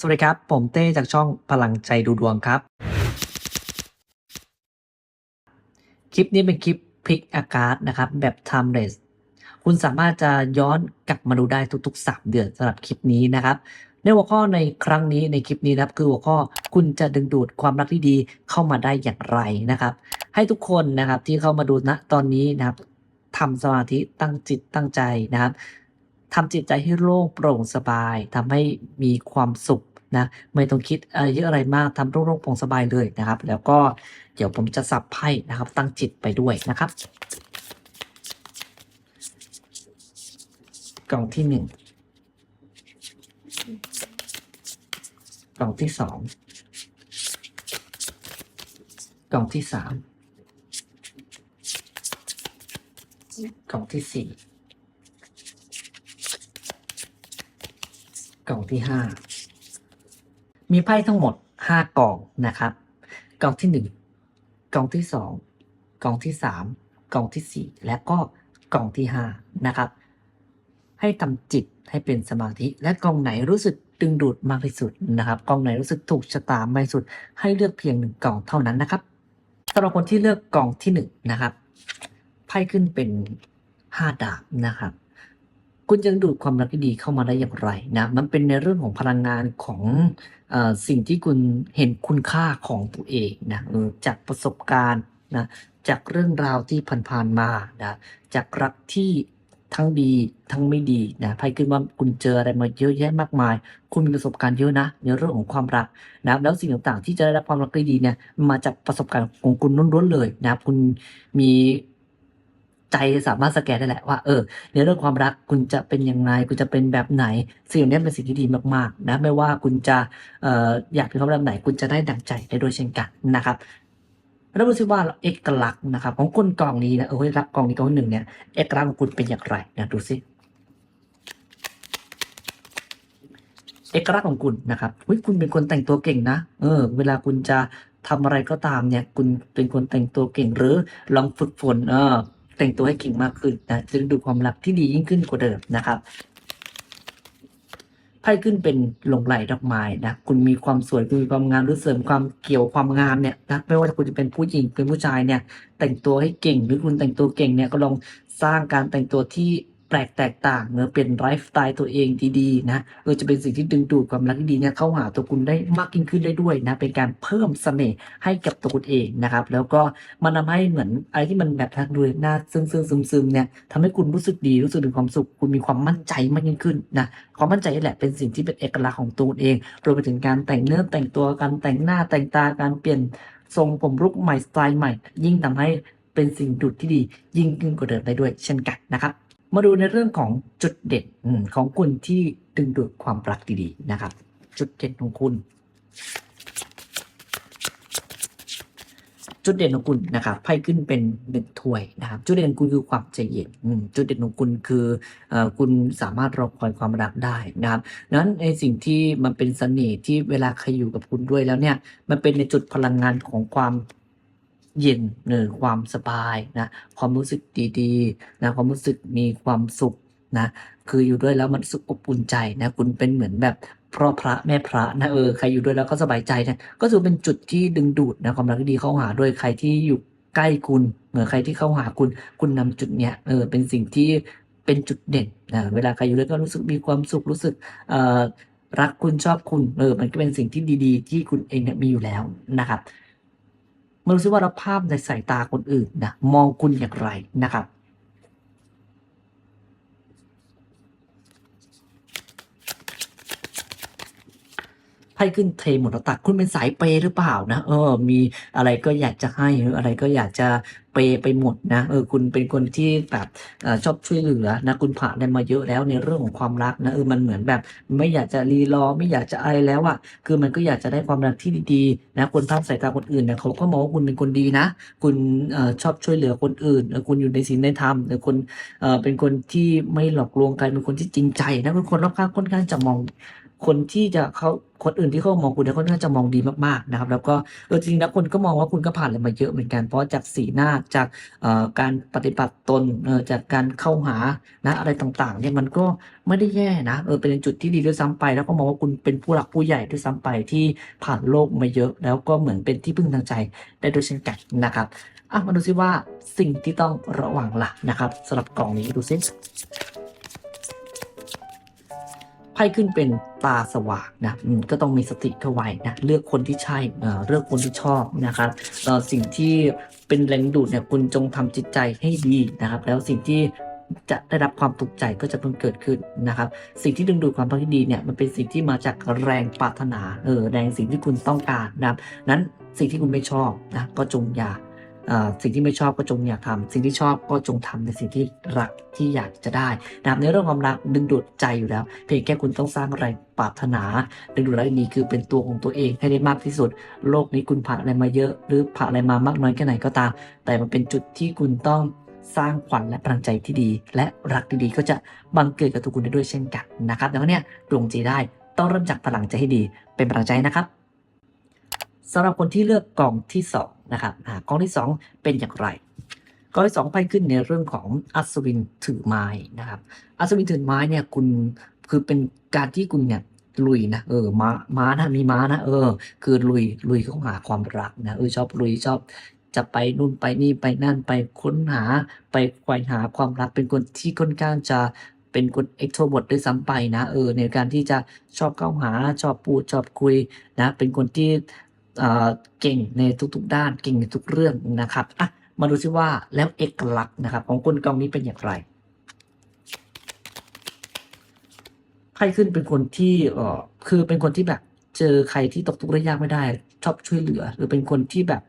สวัสดีครับ ผมเต้จากช่องพลังใจดูดวงครับ คลิปนี้เป็นคลิปพลิกอากาศนะครับ แบบ timeless คุณสามารถจะย้อนกลับมาดูได้ทุกๆ 3 เดือนสำหรับคลิปนี้นะครับ ในหัวข้อในครั้งนี้ในคลิปนี้นะครับ คือหัวข้อคุณจะดึงดูดความรักที่ดีเข้ามาได้อย่างไรนะครับ ให้ทุกคนนะครับที่เข้ามาดูณตอนนี้นะครับทำสมาธิตั้งจิตตั้งใจนะครับทำจิตใจให้โล่งโปร่งสบายทำให้มีความสุข นะไม่ต้องคิดอะไรเยอะอะไรมากทำโล่งๆโปร่งสบายเลยนะครับ แล้วก็เดี๋ยวผมจะสับไพ่นะครับ ตั้งจิตไปด้วยนะครับกล่องที่หนึ่งกล่องที่สองกล่องที่สามกล่องที่สี่กล่องที่ห้า มีไพ่ทั้งหมดห้ากล่องนะครับกล่องที่หนึ่งกล่องที่สองกล่องที่สามกล่องที่สี่และก็กล่องที่ห้านะครับ ให้ทำจิตให้เป็นสมาธิ และกองไหนรู้สึกดึงดูดมากที่สุดนะครับกองไหนรู้สึกถูกชะตามากที่สุด ให้เลือกเพียงหนึ่งกล่องเท่านั้นนะครับสำหรับคนที่เลือกกล่องที่หนึ่งนะครับไพ่ขึ้นเป็นห้าดาบนะครับ คุณจะดึงดูดความรักที่ดีเข้ามาได้อย่างไรนะ มันเป็นในเรื่องของพลังงานของอสิ่งที่คุณเห็นคุณค่าของตัวเองนะจากประสบการณ์นะจากเรื่องราวที่ผ่านๆมานะจากรักที่ทั้งดีทั้งไม่ดีนะไพ่ขึ้นว่าคุณเจออะไรมาเยอะแยะมากมาย คุณมีประสบการณ์เยอะนะในเรื่องของความรักนะแล้วสิ่งต่างๆ ที่จะได้รับความรักที่ดีเนี่ยมาจากประสบการณ์ของคุณล้วนๆเลยนะคุณมี ใจสามารถสแกนได้แหละว่าเออในเรื่องความรักคุณจะเป็นยังไงคุณจะเป็นแบบไหน สิ่งนี้เป็นสิ่งที่ดีมากๆนะไม่ว่าคุณจะเอออยากเป็นความรักไหน คุณจะได้ดังใจได้ด้วยเช่นกันนะครับแล้วดูซิว่าเอกลักษณ์นะครับ ของคนกองนี้นะเออเอกลักษณ์กองนี้กองหนึ่งเนี่ยเอกลักษณ์ของคุณเป็นอย่างไรนะดูซิเอกลักษณ์ของคุณนะครับเฮ้ยคุณเป็นคนแต่งตัวเก่งนะ เออ เวลาคุณจะทำอะไรก็ตามเนี่ย คุณเป็นคนแต่งตัวเก่งหรือลองฝึกฝน เออ แต่งตัวให้เก่งมากขึ้นนะจะดูความรักที่ดียิ่งขึ้นกว่าเดิมนะครับไพ่ขึ้นเป็นหลงไหลดอกไม้นะคุณมีความสวยคุณมีความงามหรือเสริมความเกี่ยวความงามเนี่ยนะไม่ว่าคุณจะเป็นผู้หญิงเป็นผู้ชายเนี่ย แต่งตัวให้เก่งหรือคุณแต่งตัวเก่งเนี่ยก็ลองสร้างการแต่งตัวที่ แปลกแตกต่างเนื้อเป็นไลฟ์สไตล์ตัวเองดีๆนะเออจะเป็นสิ่งที่ดึงดูดความรักที่ดีเนี่ยเข้าหาตัวคุณได้มากยิ่งขึ้นได้ด้วยนะเป็นการเพิ่มเสน่ห์ให้กับตัวคุณเองนะครับ แล้วก็มันทำให้เหมือนอะไรที่มันแบบทักดูหน้าซึ้งซึ้งซึมซึมเนี่ยทำให้คุณรู้สึกดีรู้สึกถึงความสุข คุณมีความมั่นใจมากยิ่งขึ้นนะความมั่นใจแหละเป็นสิ่งที่เป็นเอกลักษณ์ของตัวเองรวมไปถึงการแต่งเนื้อแต่งตัวการแต่งหน้าแต่งตาการเปลี่ยนทรงผมลุกใหม่สไตล์ใหม่ ยิ่งทำให้เป็นสิ่งดูดที่ดียิ่งขึ้นกว่าเดิมได้ด้วยเช่นกันนะครับ มาดูในเรื่องของจุดเด่นของคุณที่ดึงดูดความรักดีๆนะครับ จุดเด่นของคุณ จุดเด่นของคุณนะครับไพ่ขึ้นเป็นหนึ่งถ้วยนะครับจุดเด่นคุณคือความใจเย็นจุดเด่นของคุณคือเอ่อคุณสามารถรอคอยความรักได้นะครับนั้นในสิ่งที่มันเป็นเสน่ห์ที่เวลาใครอยู่กับคุณด้วยแล้วเนี่ยมันเป็นในจุดพลังงานของความ เย็นหรือความสบายนะความรู้สึกดีๆนะความรู้สึกมีความสุขนะคืออยู่ด้วยแล้วมันสึกอบอุ่นใจนะคุณเป็นเหมือนแบบพ่อพระแม่พระนะเออใครอยู่ด้วยแล้วก็สบายใจนะก็ถือเป็นจุดที่ดึงดูดนะความรักที่ดีเข้าหาด้วยใครที่อยู่ใกล้คุณเหมือนใครที่เข้าหาคุณ คุณนำจุดเนี้ยเออเป็นสิ่งที่เป็นจุดเด่นนะเวลาใครอยู่ด้วยก็รู้สึกมีความสุขรู้สึกเอ่อรักคุณชอบคุณเออมันก็เป็นสิ่งที่ดี ๆ ที่คุณเองเนี่ยมีอยู่แล้วนะครับ มาดูซิว่าเราภาพในสายตาคนอื่นนะมองคุณอย่างไรนะครับ ไพ่ขึ้นเทหมดแล้วตัดคุณเป็นสายเปยหรือเปล่านะเออ มีอะไรก็อยากจะให้หรืออะไรก็อยากจะเปยไปหมดนะเออคุณเป็นคนที่แบบอชอบช่วยเหลือนะคุณผ่านได้มาเยอะแล้วในเรื่องของความรักนะเออมันเหมือนแบบ ไม่อยากจะรีรอไม่อยากจะอะไรแล้วอะคือมันก็อยากจะได้ความรักที่ดีๆนะคนภาพสายตาคนอื่นเนี่ยเขาก็มองว่าคุณเป็นคนดีนะ คุณอชอบช่วยเหลือคนอื่นเออคุณอยู่ในศีลในธรรมเออคุณเป็นคนที่ไม่หลอกลวงใครเป็นคนที่จริงใจนะคนคนรอบข้างค่อนข้างจะมอง คนที่จะเขาคนอื่นที่เขามองคุณเนี่ยค่อนข้างจะมองดีมากๆนะครับ แล้วก็เออจริงๆแล้วคนก็มองว่าคุณก็ผ่านอะไรมาเยอะเหมือนกัน เพราะจากสีหน้าจากการปฏิบัติตนจากการเข้าหานะอะไรต่างๆเนี่ยมันก็ไม่ได้แย่นะเออเป็นจุดที่ดีด้วยซ้ำไป แล้วก็มองว่าคุณเป็นผู้หลักผู้ใหญ่ด้วยซ้ำไปที่ผ่านโลกมาเยอะ แล้วก็เหมือนเป็นที่พึ่งทางใจได้ด้วยเช่นกันนะครับอะมาดูซิว่าสิ่งที่ต้องระวังล่ะนะครับสำหรับกล่องนี้ดูซิ ไพ่ขึ้นเป็นตาสว่างนะก็ต้องมีสติเข้าไว้นะเลือกคนที่ใช่เลือกคนที่ชอบนะครับสิ่งที่เป็นแรงดูดเนี่ยคุณจงทำจิตใจให้ดีนะครับ แล้วสิ่งที่จะได้รับความถูกใจก็จะเพิ่งเกิดขึ้นนะครับ สิ่งที่ดึงดูดความรักที่ดีเนี่ยมันเป็นสิ่งที่มาจากแรงปรารถนาเออแรงสิ่งที่คุณต้องการนะครับนั้นสิ่งที่คุณไม่ชอบนะก็จงอย่า สิ่งที่ไม่ชอบก็จงอย่าทำสิ่งที่ชอบก็จงทำในสิ่งที่รักที่อยากจะได้นะครับในเรื่องความรักดึงดูดใจอยู่แล้ว เพียงแค่คุณต้องสร้างแรงปรารถนา ดึงดูดแรงนี้คือเป็นตัวของตัวเองให้ได้มากที่สุด โลกนี้คุณผ่านอะไรมาเยอะ หรือผ่านอะไรมามากน้อยแค่ไหนก็ตาม แต่มันเป็นจุดที่คุณต้องสร้างขวัญและพลังใจที่ดี และรักที่ดีก็จะบังเกิดกับตัวคุณได้ด้วยเช่นกันนะครับดังนั้นเนี่ยดวงใจได้ต้องเริ่มจากพลังใจให้ดี เป็นพลังใจนะครับสำหรับคนที่เลือกกล่องที่สอง นะครับอ่ากองที่สองเป็นอย่างไรกองที่สองไพ่ขึ้นในเรื่องของอัศวินถือไม้นะครับอัศวินถือไม้เนี่ยคุณคือเป็นการที่คุณเนี่ยลุยนะเออม้าม้านะมีม้านะเออ คือลุยลุยเข้าหาความรักนะเออชอบลุยชอบจะไปนู่นไปนี่ไปนั่นไปค้นหาไปไขว่หาความรักเป็นคนที่ค่อนข้างจะเป็นคนเอ็กโทรเวิร์ดด้วยซ้ำไปนะเออในการที่จะชอบเข้าหาชอบพูดชอบคุยนะเป็นคนที่ เก่งในทุกๆ ด้านเก่งในทุกเรื่องนะครับอะมาดูซิว่าแล้วเอกลักษณ์นะครับ ของคนกองนี้เป็นอย่างไรไพ่ขึ้นเป็นคนที่เอ่อคือเป็นคนที่แบบเจอใครที่ตกทุกข์ได้ยากไม่ได้ ชอบช่วยเหลือ หรือเป็นคนที่แบบ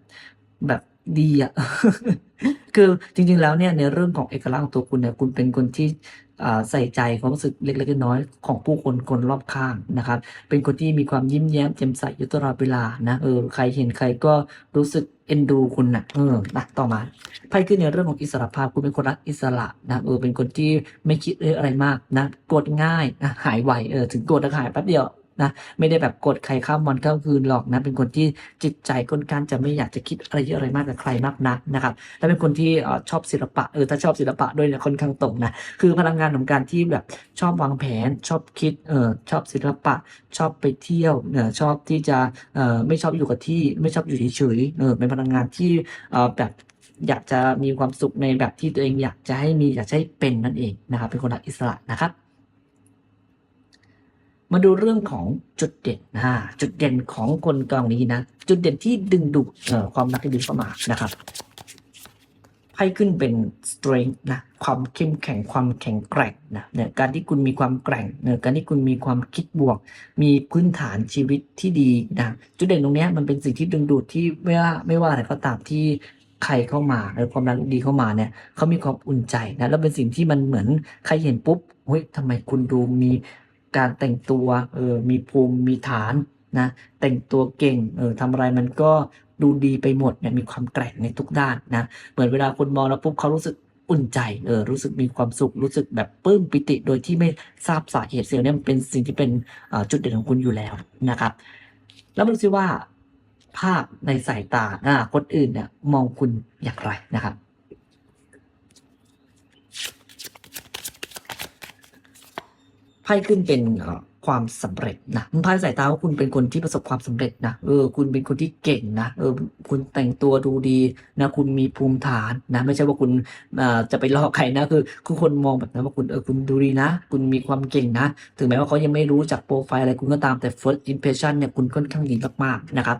แบบดีอะคือจริงๆแล้วเนี่ยในเรื่องของเอกลักษณ์ของตัวคุณเนี่ยคุณเป็นคนที่ ใส่ใจความรู้สึกเล็กๆน้อยๆของผู้คนคนรอบข้างนะครับ เป็นคนที่มีความยิ้มแย้มแจ่มใสอยู่ตลอดเวลานะเออใครเห็นใครก็รู้สึกเอ็นดูคุณนะเออนะต่อมาไพ่ขึ้นในเรื่องของอิสระภาพคุณเป็นคนรักอิสระนะเออเป็นคนที่ไม่คิดเรื่องอะไรมากนะโกรธง่ายนะหายไวเออถึงโกรธแล้วหายแป๊บเดียว นะไม่ได้แบบกดใครข้ามวันข้ามคืนหรอกนะเป็นคนที่จิตใจค่อนข้างจะไม่อยากจะคิดอะไรเยอะอะไรมากกับใครมากนักนะครับและเป็นคนที่ชอบศิลปะเออถ้าชอบศิลปะด้วยเนี่ยค่อนข้างตรงนะคือพลังงานของการที่แบบชอบวางแผนชอบคิดเออชอบศิลปะ ชอบไปเที่ยวเออชอบที่จะเออไม่ชอบอยู่กับที่ไม่ชอบอยู่เฉยๆเออเป็นพลังงานที่เออแบบอยากจะมีความสุขในแบบที่ตัวเองอยากจะให้มีอยากจะให้เป็นนั่นเองนะครับเป็นคนรักอิสระนะครับ มาดูเรื่องของจุดเด่นนะจุดเด่นของคนกองนี้นะ จุดเด่นที่ดึงดูดความรักที่ดีเข้ามานะครับไพ่ขึ้นเป็น strength นะความเข้มแข็งความแข็งแกร่งนะเนี่ยการที่คุณมีความแกร่งเนี่ยการที่คุณมีความคิดบวก มีพื้นฐานชีวิตที่ดีนะจุดเด่นตรงนี้มันเป็นสิ่งที่ดึงดูดที่ไม่ว่าไม่ว่าอะไรก็ตามที่ใครเข้ามาหรือความรักดีเข้ามาเนี่ยเขามีความอุ่นใจนะแล้วเป็นสิ่งที่มันเหมือนใครเห็นปุ๊บเฮ้ยทำไมคุณดูมี การแต่งตัวเออมีภูมิมีฐานนะแต่งตัวเก่งเออทำอะไรมันก็ดูดีไปหมดเนี่ยมีความแกร่งในทุกด้านนะเหมือนเวลาคนมองแล้วปุ๊บเขารู้สึกอุ่นใจเออรู้สึกมีความสุขรู้สึกแบบปลื้มปิติโดยที่ไม่ทราบสาเหตุเสียงเนี่ยมันเป็นสิ่งที่เป็นจุดเด่นของคุณอยู่แล้วนะครับ แล้วมาดูซิว่าภาพในสายตาอ่าคนอื่นเนี่ยมองคุณอย่างไรนะครับ ไพ่ขึ้นเป็นเความสำเร็จนะไพ่สายตาว่าคุณเป็นคนที่ประสบความสำเร็จนะเออคุณเป็นคนที่เก่งนะเออคุณแต่งตัวดูดีนะคุณมีภูมิฐานนะไม่ใช่ว่าคุณจะไปลอกใครนะคือคือคนมองแบบนั้นว่าคุณเออคุณดูดีนะ คุณมีความเก่งนะ ถึงแม้ว่าเขายังไม่รู้จากโปรไฟล์อะไรคุณก็ตามแต่ first impression เนี่ยคุณค่อนข้างดีมากๆนะครับ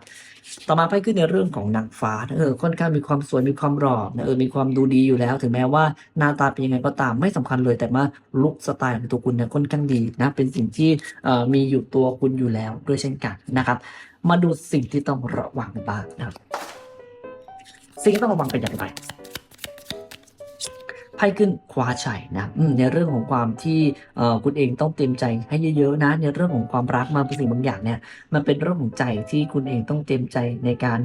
ต่อมาไพ่ขึ้นในเรื่องของนางฟ้าเออค่อนข้างมีความสวยมีความหล่อนะเออมีความดูดีอยู่แล้ว ถึงแม้ว่าหน้าตาเป็นยังไงก็ตามไม่สำคัญเลย แต่ว่าลุคสไตล์ของตัวคุณเนี่ยค่อนข้างดีนะเป็นสิ่งที่มีอยู่ตัวคุณอยู่แล้วด้วยเช่นกันนะครับ มาดูสิ่งที่ต้องระวังบ้างนะครับ สิ่งที่ต้องระวังเป็นอย่างไรไพ่ขึ้นคว้าชัยนะในเรื่องของความที่คุณเองต้องเตรียมใจให้เยอะๆนะในเรื่องของความรักมาเป็นสิ่งบางอย่างเนี่ยมันเป็นเรื่องของใจที่คุณเองต้องเตรียมใจในการ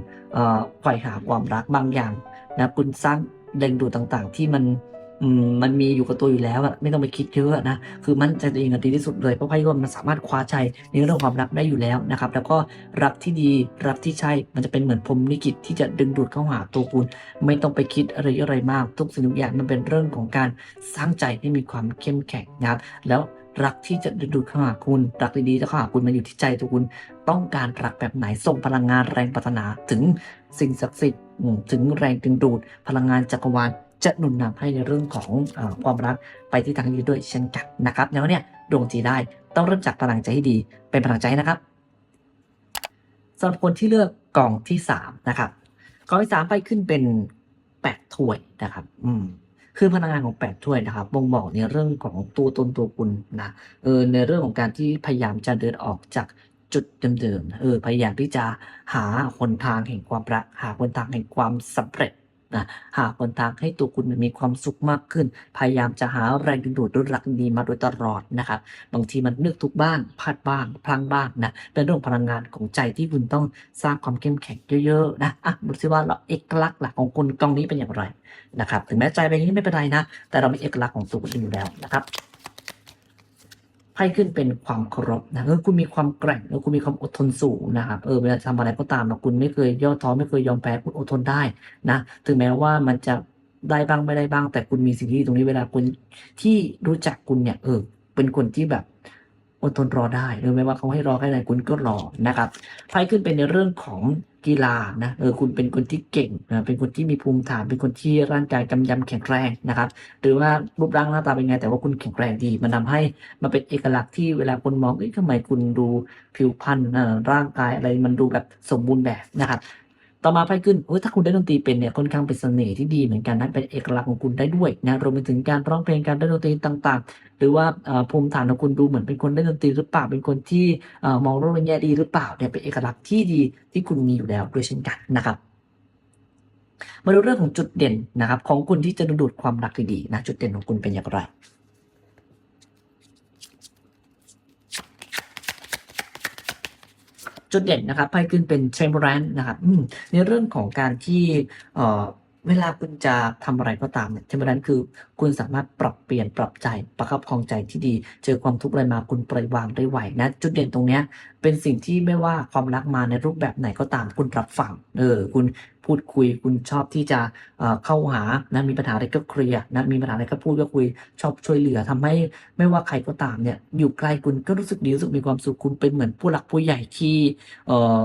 ไขว่หาความรักบางอย่างนะคุณสร้างแรงดูดต่างๆ ที่มัน อืมมันมีอยู่กับตัวอยู่แล้วอะไม่ต้องไปคิดเยอะนะคือมั่นใจตัวเองดีที่สุดเลยเพราะไพ่ร่วมมันสามารถคว้าชัยในเรื่องความรักได้อยู่แล้วนะครับ แล้วก็รักที่ดีรักที่ใช่มันจะเป็นเหมือนพรมลิขิตที่จะดึงดูดเข้าหาตัวคุณ ไม่ต้องไปคิดอะไรอะไรมาก ทุกสิ่งทุกอย่างมันเป็นเรื่องของการสร้างใจให้มีความเข้มแข็งนะครับแล้วรักที่จะดึงดูดเข้าหาคุณ รักดีๆจะเข้าหาคุณมันอยู่ที่ใจตัวคุณ ต้องการรักแบบไหนส่งพลังงานแรงปรารถนาถึงสิ่งศักดิ์สิทธิ์ถึงแรงดึงดูดพลังงานจักรวาล จะหนุนนำให้ในเรื่องของอความรักไปที่ทางนี้ด้วยเช่นกันนะครับแล้วเนี่ยดวงจีได้ต้องเริ่มจากพลังใจให้ดีเป็นพลังใจนะครับสำหรับคนที่เลือกกองที่สามนะครับกองที่สามไปขึ้นเป็นแปดถ้วยนะครับ อืมคือพลังงานของแปดถ้วยนะครับบ่งบอกในเรื่องของตัวตนตัวคุณนะเออในเรื่องของการที่พยายามจะเดินออกจากจุดเดิมๆเออพยายามที่จะหาหนทางแห่งความรักหาหนทางแห่งความสำเร็จ นะหาคนทางให้ตัวคุณมีความสุขมากขึ้น พยายามจะหาแรงดึงดูดด้วยรักดีมาโดยตลอดนะครับ บางทีมันเลือกทุกบ้างพลาดบ้างพลังบ้างนะเป็นเรื่องพลังงานของใจที่คุณต้องสร้างความเข้มแข็งเยอะๆนะอะดูสิว่าเราเอกลักษณ์หลักของคุณกองนี้เป็นอย่างไรนะครับ ถึงแม้ใจเป็นอย่างนี้ไม่เป็นไรนะ แต่เรามีเอกลักษณ์ของตัวคุณอยู่แล้วนะครับ ไพ่ขึ้นเป็นความเคารพนะเออคุณมีความแกร่งแล้วคุณมีความอดทนสูงนะครับเออเวลาทำอะไรก็ตามนะคุณไม่เคยย่อท้อไม่เคยยอมแพ้คุณอดทนได้นะถึงแม้ว่ามันจะได้บ้างไม่ได้บ้าง แต่คุณมีสิ่งที่ตรงนี้เวลาคุณที่รู้จักคุณเนี่ยเออเป็นคนที่แบบ อดทนรอได้หรือไม่ว่าเขาให้รอแค่ไหนคุณก็รอนะครับไพ่ขึ้นเป็นในเรื่องของกีฬานะเออคุณเป็นคนที่เก่งนะเป็นคนที่มีภูมิฐาน เป็นคนที่ร่างกายกำยำแข็งแรงนะครับ หรือว่ารูปร่างหน้าตาเป็นไงแต่ว่าคุณแข็งแรงดี มันทำให้มันเป็นเอกลักษณ์ที่เวลาคนมองเอ้ยทำไมคุณดูผิวพรรณร่างกายอะไรมันดูแบบสมบูรณ์แบบนะครับ ต่อมาไพ่ขึ้นโอ้ยถ้าคุณได้ดนตรีเป็นเนี่ยค่อนข้างเป็นเสน่ห์ที่ดีเหมือนกันนะเป็นเอกลักษณ์ของคุณได้ด้วยนะรวมไปถึงการร้องเพลงการเล่นดนตรีต่างๆ หรือว่าภูมิฐานของคุณดูเหมือนเป็นคนเล่นดนตรีหรือเปล่าเป็นคนที่มองโลกในแง่ดีหรือเปล่าเนี่ยเป็นเอกลักษณ์ที่ดีที่คุณมีอยู่แล้วด้วยเช่นกันนะครับมาดูเรื่องของจุดเด่นนะครับ ของคุณที่จะดึงดูดความรักดีๆนะจุดเด่นของคุณเป็นอย่างไร จุดเด่นนะครับไพ่ขึ้นเป็นเทมเปอร์แรนนะครับในเรื่องของการที่ เวลาคุณจะทำอะไรก็ตามเนี่ยเทมเปอร์แรนคือคุณสามารถปรับเปลี่ยนปรับใจประคับประคองใจที่ดี เจอความทุกข์อะไรมาคุณปล่อยวางได้ไหวนะ จุดเด่นตรงเนี้ยเป็นสิ่งที่ไม่ว่าความรักมาในรูปแบบไหนก็ตามคุณรับฟังเออคุณพูดคุยคุณชอบที่จะเออเข้าหานะมีปัญหาอะไรก็เคลียร์นะมีปัญหาอะไรก็พูดก็คุยชอบช่วยเหลือทำให้ไม่ว่าใครก็ตามเนี่ยอยู่ใกล้คุณก็รู้สึกดีรู้สึกมีความสุขคุณเป็นเหมือนผู้หลักผู้ใหญ่ที่เอ่อ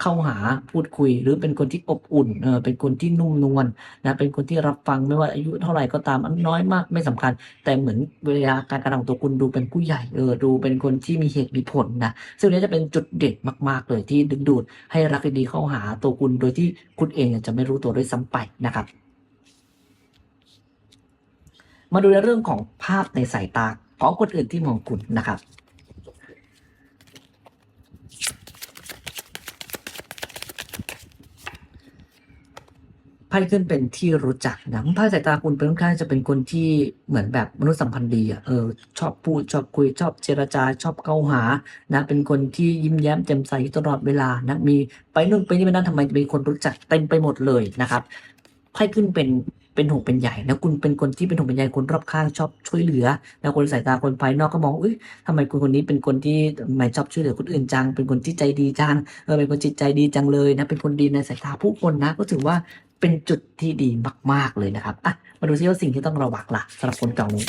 เข้าหาพูดคุย หรือเป็นคนที่อบอุ่นเออเป็นคนที่นุ่มนวลนะเป็นคนที่รับฟังไม่ว่าอายุเท่าไหร่ก็ตามอันน้อยมากไม่สำคัญ แต่เหมือนเวลาการกระทำของตัวคุณดูเป็นผู้ใหญ่เออดูเป็นคนที่มีเหตุมีผลนะซึ่งนี้จะเป็นจุดเด่นมาก ๆ เลยที่ดึงดูด ให้รักดีเข้าหาตัวคุณโดยที่คุณเองจะไม่รู้ตัวด้วยซ้ำไปนะครับมาดูในเรื่องของภาพในสายตาของคนอื่นที่มองคุณนะครับ พ่ขึ้นเป็นที่รู้จักนะไพ่สายตาคุณเป็นค่อนข้างจะเป็นคนที่เหมือนแบบมนุษยสัมพันธ์ดีอะเออชอบพูดชอบคุยชอบเจรจาชอบเข้าหานะเป็นคนที่ยิ้มแย้มแจ่มใสตลอดเวลานะมีไปนู่นไปนี่ไปนั่นทำไมจะมีคนรู้จักเต็มไปหมดเลยนะครับไพ่ขึ้นเป็นเป็นห่วงเป็นใหญ่นะคุณเป็นคนที่เป็นห่วงเป็นใยคนรอบข้างชอบช่วยเหลือนะคนสายตาคนภายนอกก็มองเอ้ยทำไมคนคนนี้เป็นคนที่ไมชอบช่วยเหลือคนอื่นจัง เป็นคนที่ใจดีจังเออเป็นคนจิตใจดีจังเลยนะเป็นคนดีในสายตาผู้คนนะ ก็ถือว่า เป็นจุดที่ดีมาก ๆ เลยนะครับอะมาดูซิว่าสิ่งที่ต้องระวังล่ะสำหรับคนเก่านี้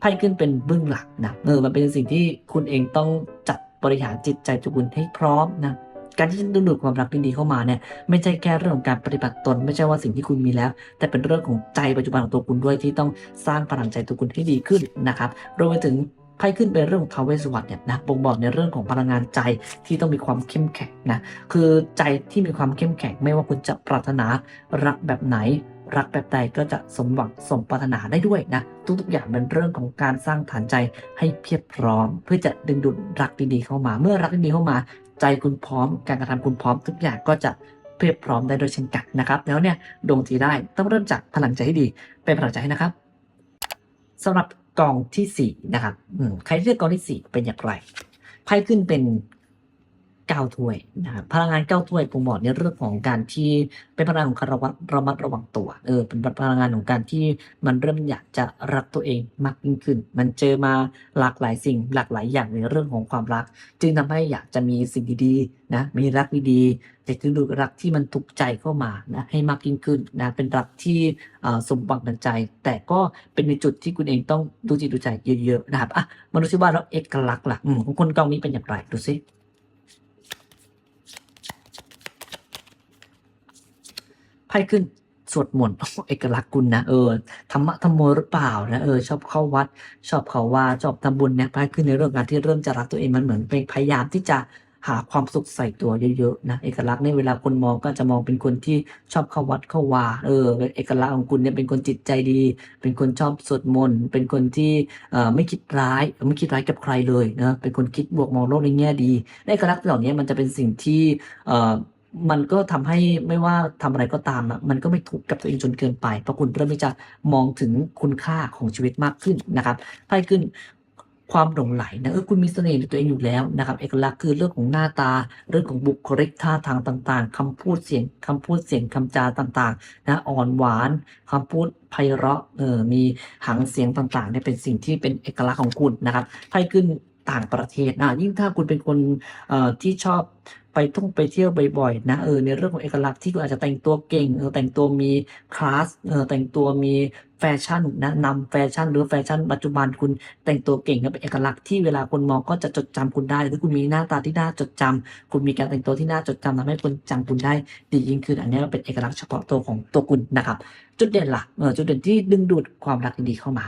ไพ่ขึ้นเป็นเบื้องหลังนะเออมันเป็นสิ่งที่คุณเองต้องจัดบริหารจิตใจตัวคุณให้พร้อมนะการที่จะดึงดูดความรักดีๆเข้ามาเนี่ยไม่ใช่แค่เรื่องของการปฏิบัติตน ไม่ใช่ว่าสิ่งที่คุณมีแล้ว แต่เป็นเรื่องของใจปัจจุบันของตัวคุณด้วยที่ต้องสร้างพลังใจตัวคุณให้ดีขึ้นนะครับรวมไปถึง ไพ่ขึ้นเป็นเรื่องของทาวเวสวัสด์เนี่ยนะบ่งบอกในเรื่องของพลังงานใจที่ต้องมีความเข้มแข็งนะคือใจที่มีความเข้มแข็งไม่ว่าคุณจะปรารถนารักแบบไหนรักแบบใดก็จะสมหวังสมปรารถนาได้ด้วยนะ ทุกๆอย่างเป็นเรื่องของการสร้างฐานใจให้เพียบพร้อม เพื่อจะดึงดูดรักดีๆเข้ามา เมื่อรักดีๆเข้ามา ใจคุณพร้อม การกระทำคุณพร้อม ทุกอย่างก็จะเพียบพร้อมได้โดยเช่นกันนะครับ แล้วเนี่ยดวงจีได้ต้องเริ่มจากพลังใจให้ดี เป็นพลังใจให้นะครับสำหรับ กองที่สี่นะครับ อืมใครเลือกกองที่สี่เป็นอย่างไรไพ่ขึ้นเป็น ก้าถ้วยนะครับพลังงานเก้าถ้วยผมบอกในเรื่องของการที่เป็นพลังงานของการระระมัดระวังตัวเออเป็นพลังงานของการที่มันเริ่มอยากจะรักตัวเองมากยิ่งขึ้น มันเจอมาหลากหลายสิ่งหลากหลายอย่างในเรื่องของความรัก จึงทำให้อยากจะมีสิ่งดีๆนะมีรักดีๆแต่ถึงดูรักที่มันถูกใจเข้ามานะให้มากยิ่งขึ้นนะเป็นรักที่สมหวังดังใจ แต่ก็เป็นในจุดที่คุณเองต้องดูจิตดูใจเยอะๆนะครับอะมาดูซิว่าแล้วเอกลักษณ์ล่ะของคนกองนี้เป็นอย่างไรดูซิ ไพ่ขึ้นสวดมนต์เอกลักษณ์คุณนะเออธรรมะธรรมโมหรือเปล่านะเออชอบเข้าวัด ชอบเขาว่าชอบทำบุญเนี่ยไพ่ขึ้นในเรื่องการที่เริ่มจะรักตัวเองมันเหมือนเป็นพยายามที่จะหาความสุขใส่ตัวเยอะๆนะเอกลักษณ์เนี่ยเวลาคนมองก็จะมองเป็นคนที่ชอบเข้าวัดเข้าวาเออเอกลักษณ์ของคุณเนี่ยเป็นคนจิตใจดี เป็นคนชอบสวดมนต์เป็นคนที่เอ่อไม่คิดร้ายไม่คิดร้ายกับใครเลยนะเป็นคนคิดบวกมองโลกในแง่ดีเอกลักษณ์เหล่านี้มันจะเป็นสิ่งที่เอ่อ มันก็ทำให้ไม่ว่าทำอะไรก็ตามอะมันก็ไม่ทุกข์กับตัวเองจนเกินไปเพราะคุณเริ่มที่จะมองถึงคุณค่าของชีวิตมากขึ้นนะครับไพ่ขึ้นความหลงไหลนะเออคุณมีเสน่ห์ในตัวเองอยู่แล้วนะครับเอกลักษณ์คือเรื่องของหน้าตา เรื่องของบุคลิกท่าทางต่าง ๆคำพูดเสียงคำพูดเสียงคำจาต่างๆนะอ่อนหวานคำพูดไพเราะเออมีหางเสียงต่างๆเนี่ยเป็นสิ่งที่เป็นเอกลักษณ์ของคุณนะครับไพ่ขึ้น ต่างประเทศนะยิ่งถ้าคุณเป็นคนที่ชอบไปท่องไปเที่ยวบ่อยๆนะเออในเรื่องของเอกลักษณ์ที่คุณอาจจะแต่งตัวเก่งเออแต่งตัวมีคลาสเออแต่งตัวมีแฟชั่นนะนำแฟชั่นหรือแฟชั่นปัจจุบันคุณแต่งตัวเก่งเป็นเอกลักษณ์ที่เวลาคนมองก็จะจดจำคุณได้หรือคุณมีหน้าตาที่น่าจดจำคุณมีการแต่งตัวที่น่าจดจำทำให้คนจำคุณได้ดียิ่งขึ้นอันนี้ก็เป็นเอกลักษณ์เฉพาะตัวของตัวคุณนะครับ จุดเด่นล่ะเออจุดเด่นที่ดึงดูดความรักดีเข้ามา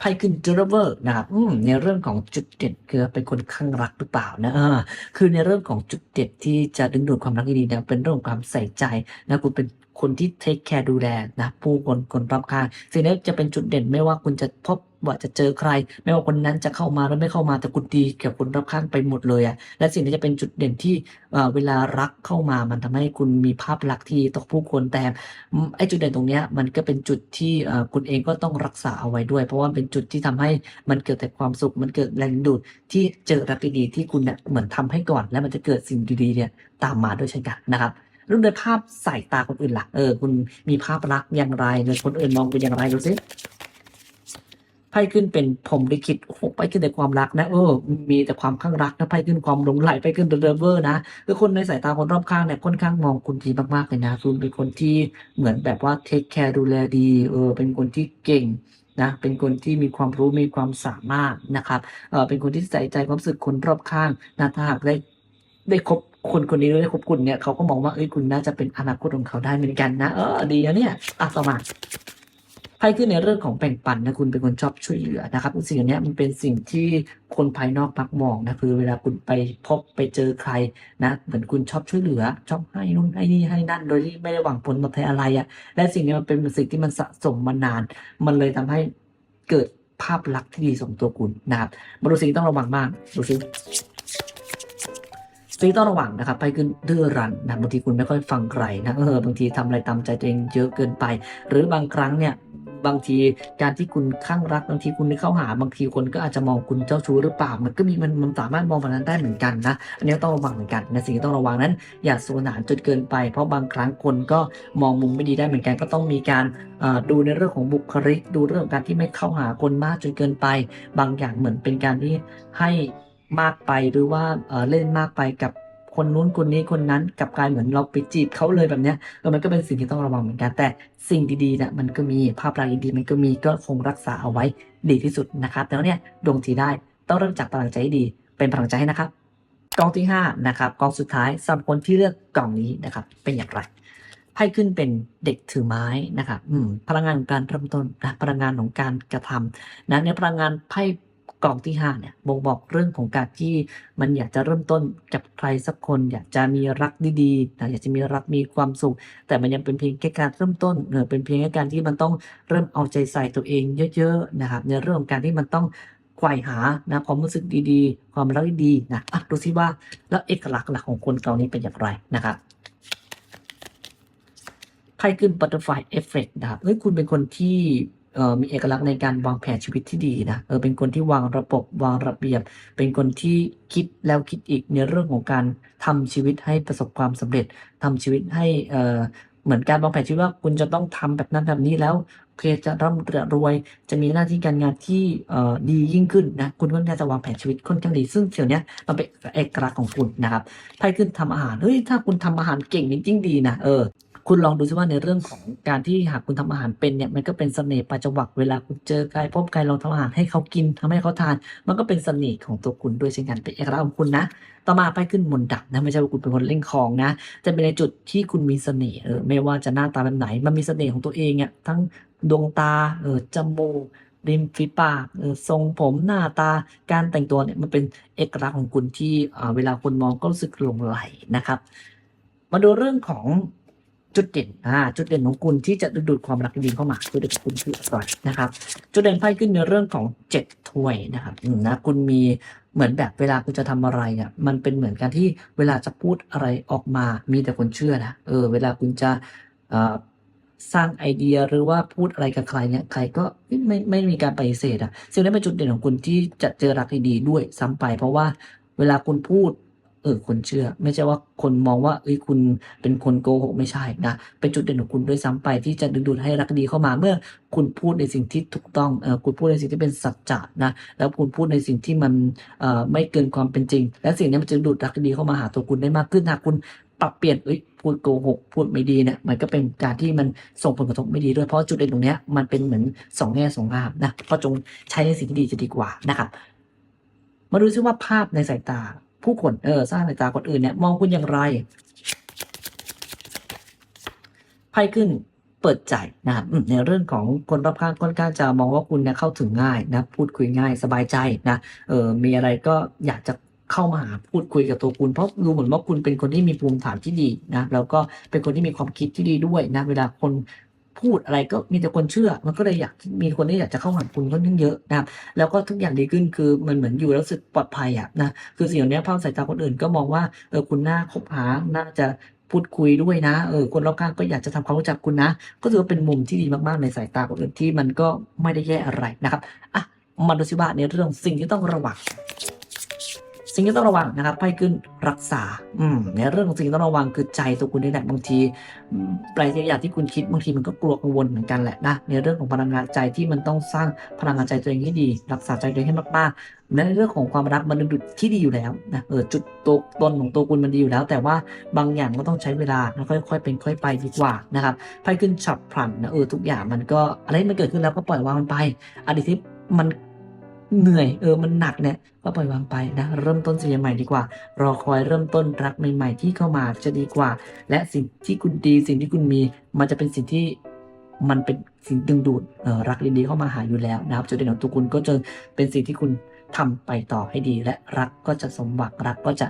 ไพ่ขึ้นเดลเวอร์นะครับในเรื่องของจุดเด่นคือเป็นคนข้างรักหรือเปล่านะเออคือในเรื่องของจุดเด่นที่จะดึงดูดความรักดีๆเนี่ยเป็นเรื่องของความใส่ใจนะคุณเป็น คนที่ take care ดูแลนะผู้คนคนรอบข้างสิ่งนี้จะเป็นจุดเด่นไม่ว่าคุณจะพบว่าจะเจอใคร ไม่ว่าคนนั้นจะเข้ามาหรือไม่เข้ามาแต่คุณดีกับคนรอบข้างไปหมดเลยอะและสิ่งนี้จะเป็นจุดเด่นที่เวลารักเข้ามามันทำให้คุณมีภาพลักษณ์ที่ต่อผู้คนแต่ไอ้จุดเด่นตรงนี้มันก็เป็นจุดที่คุณเองก็ต้องรักษาเอาไว้ด้วย เพราะว่าเป็นจุดที่ทำให้มันเกิดแต่ความสุข มันเกิดแรงดูดที่เจอรักดีๆที่คุณเนี่ยเหมือนทำให้ก่อน แล้วมันจะเกิดสิ่งดีๆเนี่ยตามมาด้วยเช่นกันนะครับ เรื่องในภาพสายตาคนอื่นล่ะเออ คุณมีภาพลักษณ์อย่างไรหรือคนอื่นมองเป็นอย่างไรดูสิไพ่ขึ้นเป็นผมลิขิตโอ้โหไพ่ขึ้นแต่ความรักนะเออมีแต่ความข้างรักนะไพ่ขึ้นความหลงไหลไพ่ขึ้นเดอะเวอร์นะคือคนในสายตาคนรอบข้างเนี่ยค่อนข้างมองคุณดีมากๆเลยนะคุณเป็นคนที่เหมือนแบบว่าเทคแคร์ดูแลดีเออเป็นคนที่เก่งนะเป็นคนที่มีความรู้มีความสามารถนะครับเออเป็นคนที่ใส่ใจความรู้สึกคนรอบข้างนะถ้าหากได้ได้คบ คนคนนี้หรือได้คบคุณเนี่ยเขาก็มองว่าเอ้ยคุณน่าจะเป็นอนาคตของเขาได้เหมือนกันนะเออดีนะเนี่ยอะต่อมาไพ่ขึ้นในเรื่องของแบ่งปันนะคุณเป็นคนชอบช่วยเหลือนะครับสิ่งนี้มันเป็นสิ่งที่คนภายนอกมักมองนะคือเวลาคุณไปพบไปเจอใครนะเหมือนคุณชอบช่วยเหลือ ชอบให้นู่นให้นี่ให้นั่น โดยที่ไม่ได้หวังผลตอบแทนอะไรอะ่ะและสิ่งนี้มันเป็นสิ่งที่มันสะสมมานาน มันเลยทำให้เกิดภาพลักษณ์ที่ดีสมตัวคุณนะครับมาดูสิ่งต้องระวังบ้างดูสิ ซีต้องระวังนะครับไปขึ้นดื้อรั้นนะบางทีคุณไม่ค่อยฟังใครนะเออบางทีทำอะไรตามใจตัวเองเยอะเกินไป หรือบางครั้งเนี่ยบางทีการที่คุณข้างรักบางทีคุณได้เข้าหาบางทีคนก็อาจจะมองคุณเจ้าชู้หรือเปล่า มันก็มีมันมันสามารถมองแบบนั้นได้เหมือนกันนะอันนี้ต้องระวังเหมือนกันนะสิ่งที่ต้องระวังนั้น อย่าสนานจนเกินไป เพราะบางครั้งคนก็มองมุมไม่ดีได้เหมือนกัน ก็ต้องมีการดูในเรื่องของบุคลิก ดูเรื่องของการที่ไม่เข้าหาคนมากจนเกินไป บางอย่างเหมือนเป็นการที่ให้ มากไปหรือว่าเล่นมากไปกับคนนู้นคนนี้คนนั้นกับกายเหมือนเราไปจีบเขาเลยแบบเนี้ยเออมันก็เป็นสิ่งที่ต้องระวังเหมือนกัน แต่สิ่งดีๆนะมันก็มีภาพลักษณ์ดีๆมันก็มีก็คงรักษาเอาไว้ดีที่สุดนะครับแต่ว่าเนี่ยดวงทีได้ต้องเริ่มจากพลังใจให้ดีเป็นพลังใจให้นะครับกองที่ห้านะครับกองสุดท้ายสำหรับคนที่เลือกกล่องนี้นะครับ เป็นอย่างไรไพ่ขึ้นเป็นเด็กถือไม้นะครับพลังงานของการเริ่มต้นนะพลังงานของการกระทำนะในพลังงานไพ่ กล่องที่ห้าเนี่ยบ่งบอกเรื่องของการที่มันอยากจะเริ่มต้นกับใครสักคน อยากจะมีรักดีๆนะอยากจะมีรักมีความสุข แต่มันยังเป็นเพียงแค่การเริ่มต้นเออเป็นเพียงแค่การที่มันต้องเริ่มเอาใจใส่ตัวเองเยอะๆนะครับในเรื่องของการที่มันต้องไขว่หานะความรู้สึกดีๆ ความรักดีๆนะอะดูซิว่าแล้วเอกลักษณ์หลักของคนเกานี้เป็นอย่างไรนะครับไพ่ขึ้น butterfly effect นะครับเฮ้ยคุณเป็นคนที่ เออมีเอกลักษณ์ในการวางแผนชีวิตที่ดีนะเออเป็นคนที่วางระบบวางระเบียบ เป็นคนที่คิดแล้วคิดอีกในเรื่องของการทำชีวิตให้ประสบความสำเร็จทำชีวิตให้เออเหมือนการวางแผนชีวิตว่าคุณจะต้องทำแบบนั้นแบบนี้แล้วโอเคจะร่ำรวย จะมีหน้าที่การงานที่เอ่อดียิ่งขึ้นนะคุณค่อนข้าจะวางแผนชีวิตค่อนข้างดี ซึ่งเดี๋ยวเนี้ยมันเป็นเอกลักษณ์ของคุณนะครับไพ่ขึ้นทำอาหารเฮ้ยถ้าคุณทำอาหารเก่งนี่ยิ่งดีนะเออ คุณลองดูซิว่าในเรื่องของการที่หากคุณทำอาหารเป็นเนี่ยมันก็เป็นเสน่ห์ปลายจวักเวลาคุณเจอใครพบใครลองทำอาหารให้เขากินทำให้เขาทาน มันก็เป็นเสน่ห์ของตัวคุณด้วยเช่นกันเป็นเอกลักษณ์ของคุณนะต่อมาไปขึ้นมนต์ดับนะไม่ใช่ว่าคุณเป็นคนเล่นของนะ จะเป็นในจุดที่คุณมีเสน่ห์เออไม่ว่าจะหน้าตาแบบไหน มันมีเสน่ห์ของตัวเองอะทั้งดวงตาเออจมูกริมฝีปากเออทรงผมหน้าตาการแต่งตัวเนี่ยมันเป็นเอกลักษณ์ของคุณที่อ่าเวลาคนมองก็รู้สึกหลงไหลนะครับ มาดูเรื่องของ จุดเด่นอ่าจุดเด่นของคุณที่จะดึงดูดความรักดีเข้ามาจุดเด่นของคุณคืออะไรนะครับ จุดเด่นไพ่ขึ้นในเรื่องของเจ็ดถ้วยนะครับอืมนะคุณมีเหมือนแบบเวลาคุณจะทำอะไรอะมันเป็นเหมือนกันที่เวลาจะพูดอะไรออกมามีแต่คนเชื่อนะเออเวลาคุณจะสร้างไอเดียหรือว่าพูดอะไรกับใครเนี่ยใครก็ไม่ไม่ไม่มีการปฏิเสธอะซึ่งนั่นเป็นจุดเด่นของคุณที่จะเจอรักดีๆด้วยซ้ำไป เพราะว่าเวลาคุณพูด เออคนเชื่อ ไม่ใช่ว่าคนมองว่าเอ้ยคุณเป็นคนโกหกไม่ใช่นะเป็นจุดเด่นของคุณด้วยซ้ำไป ที่จะดึงดูดให้รักดีเข้ามาเมื่อคุณพูดในสิ่งที่ถูกต้องเออคุณพูดในสิ่งที่เป็นสัจจะนะแล้วคุณพูดในสิ่งที่มันเอ่อไม่เกินความเป็นจริง และสิ่งนี้มันจะดึงดูดรักดีเข้ามาหาตัวคุณได้มากขึ้นหากคุณปรับเปลี่ยนเอ้ยพูดโกหกพูดไม่ดีเนี่ยมันก็เป็นการที่มันส่งผลกระทบไม่ดีด้วยเพราะจุดเด่นตรงเนี้ยมันเป็นเหมือนสองแง่สองงามนะก็จงใช้ในสิ่งที่ดีจะดีกว่านะครับมาดูซิว่าภาพในสายตา ผู้คนเออสร้างสายตาคนอื่นเนี่ยมองคุณอย่างไรไพ่ขึ้นเปิดใจนะครับในเรื่องของคนรอบข้างค่อนข้างจะมองว่าคุณเนี่ยเข้าถึงง่ายนะพูดคุยง่ายสบายใจนะเออมีอะไรก็อยากจะเข้ามาหาพูดคุยกับตัวคุณเพราะดูเหมือนว่าคุณเป็นคนที่มีภูมิฐานที่ดีนะแล้วก็เป็นคนที่มีความคิดที่ดีด้วยนะเวลาคน พูดอะไรก็มีแต่คนเชื่อ มันก็เลยอยากมีคนที่อยากจะเข้าหาคุณค่อนข้างเยอะนะครับ แล้วก็ทุกอย่างดีขึ้นคือมันเหมือนอยู่แล้วรู้สึกปลอดภัยอะนะคือสิ่งเหล่านี้ภาพสายตาคนอื่นก็มองว่าเออคุณน่าคบหาน่าจะพูดคุยด้วยนะ เออ คนรอบข้างก็อยากจะทำความรู้จักคุณนะ ก็ถือว่าเป็นมุมที่ดีมากๆในสายตาคนอื่นที่มันก็ไม่ได้แย่อะไรนะครับ อะ มาดูสิว่าในเรื่องสิ่งที่ต้องระวัง สิ่งที่ต้องระวังนะครับไพ่ขึ้นรักษาอืมในเรื่องของสิ่งที่ต้องระวังคือใจตัวคุณนี่แหละบางทีปลายอยางที่คุณคิดบางทีมันก็กลัวกังวลเหมือนกันแหละนะในเรื่องของพลังงานใจที่มันต้องสร้างพลังงานใจตัวเองให้ดี รักษาใจตัวเองให้มากๆและในเรื่องของความรักมันดึงดูดที่ดีอยู่แล้วนะเออจุดตัวตนของตัวคุณมันดีอยู่แล้ว แต่ว่าบางอย่างก็ต้องใช้เวลาแล้วค่อยๆเป็นค่อยไปดีกว่านะครับไพ่ขึ้นฉับพลันนะเออทุกอย่างมันก็อะไรมันเกิดขึ้นแล้วก็ปล่อยวางมันไปอดีตที่มัน เหนื่อยเออมันหนักเนี่ยก็ปล่อยวางไปนะ เริ่มต้นสิ่งใหม่ดีกว่า รอคอยเริ่มต้นรักใหม่ ๆ ที่เข้ามาจะดีกว่า และสิ่งที่คุณดี สิ่งที่คุณมี มันจะเป็นสิ่งที่มันเป็นสิ่งดึงดูดออรักดีๆเข้ามาหาอยู่แล้วนะครับจุดเด่นของตัวคุณก็จะเป็นสิ่งที่คุณทำไปต่อให้ดี และรักก็จะสมหวังรักก็จะ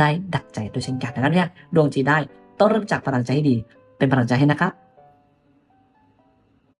ได้ดักใจโดยเช่นกันดังนั้นเนี่ยดวงจีได้ต้องเริ่มจากพลังใจให้ดี เป็นพลังใจให้นะครับ